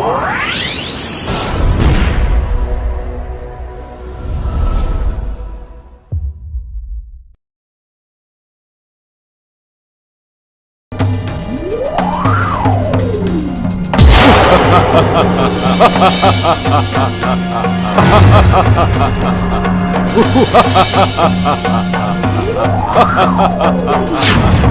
ハハハハ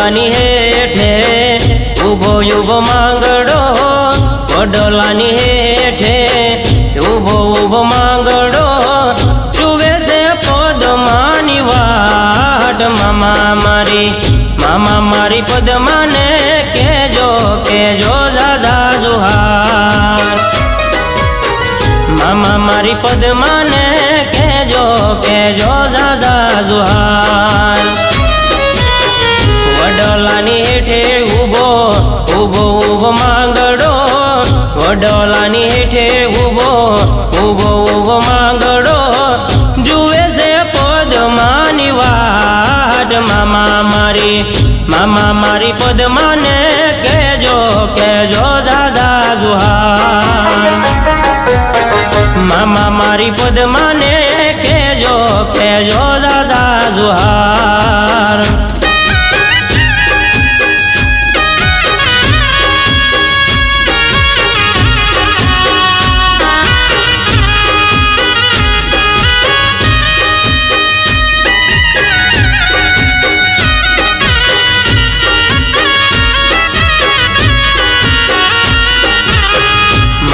વડલાની હેઠે ઊભો ઊભો માંગડો પડોલાની હેઠે ઊભો ઊભો માંગડો ચુવે છે પદમાની વાટ. મામા મારી મામા મારી પદમાને કેજો કેજો દાદા જુહાર. મામા મારી પદમાને વડલાની હેઠે ઊભો ઊભો ઊભો માંગડો. વડોલાની હેઠે ઊભો ઊભો ઊભો માંગડો. જુએ છે પદમાની વાટ. મામા મારી મામા મારી પદમાને કેજો કેજો દાદા જુહાર. મામા મારી પદમાને કેજો કેજો દાદા જુહાર.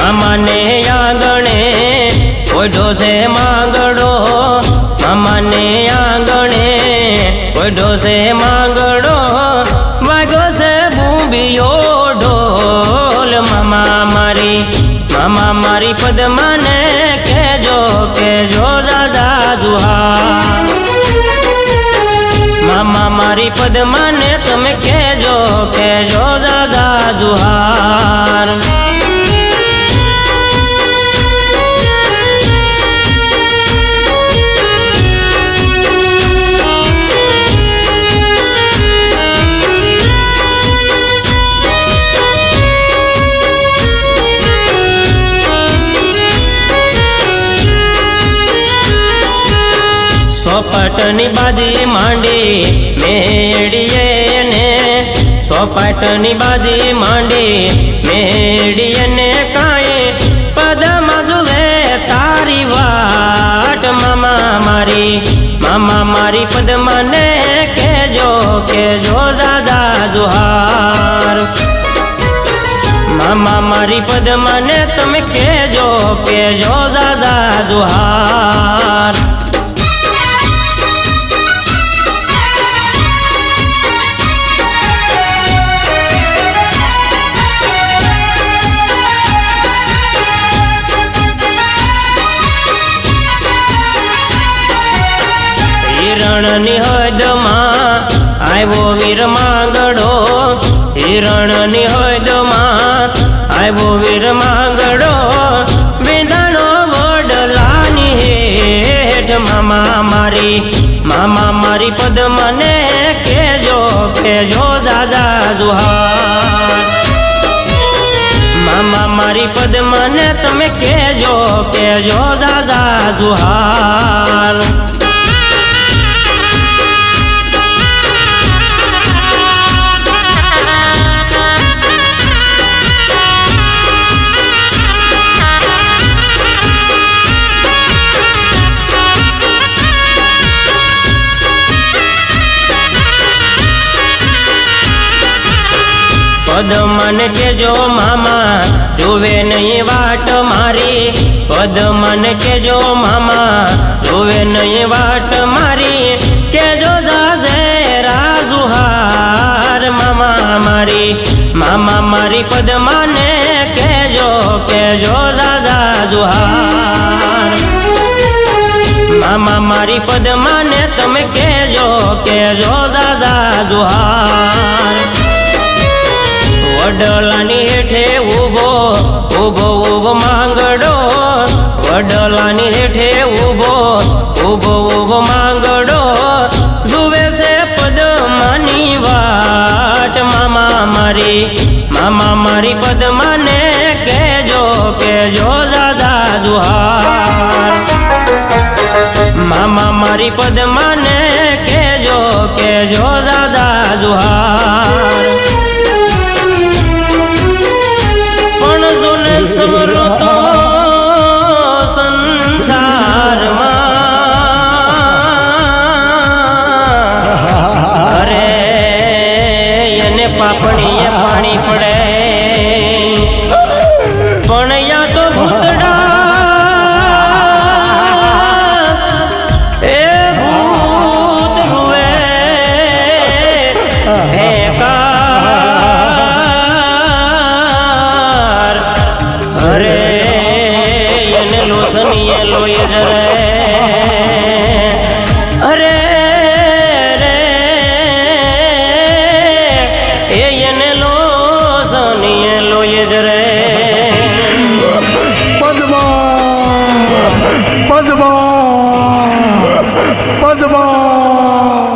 મામાને આંગણે ઓઢો છે માંગડો. મામાને આંગણે ઓઢો છે માંગડો. વાગો છે બૂંબીયો ઢોલ. મામા મારી મામા મારી પદમાને કેજો કેજો દાદા દુહા. મામા મારી પદમાને તમે કેજો કેજો સોપાટની બાજી માંડી, મેળીએ ને. સોપાટની બાજી માંડી, મેળીએ ને કાંઈ. પદમાં જુએ તારી વાટ, મામા મારી. મામા મારી પદમાને કેજો કેજો દાદા જુહાર. મામા મારી પદમાને તમે કેજો કેજો દાદા દુહાર હિરણની હદમાં આવ્યો વીર માંગડો, હિરણની હદમાં આવ્યો વીર માંગડો વિધાનો વડલાની હેઠ મામા મારી મામા મારી પદમને કેજો કેજો દાદા જુહાર. મામા મારી પદમને તમે કેજો કેજો દાદા જુહાર. પદ મને કેજો મામા, જોવે નહીં વાટ મારી. પદ મને કેજો મામા, જોવે નહીં વાટ મારી. કેજો જાજે રાજુહાર મામા મારી. મામા મારી પદમાને કેજો કેજો જાજા જુહાર. મામા મારી પદમાને તમે કેજો કેજો જાજા જુહાર. વડલાની હેઠે ઊભો ઊભો ઊભો માંગડો. વડલાની હેઠે ઊભો ઊભો ઊભો માંગડો. જુએ છે પદમાની વાટ. મામા મારી મામા મારી પદમાને કેજો કેજો દાદા જુહાર. મામા મારી પદમાને કેજો કેજો દાદા જુહાર. માનીએ લોય જ રે પદ્મા પદ્મા પદ્મા.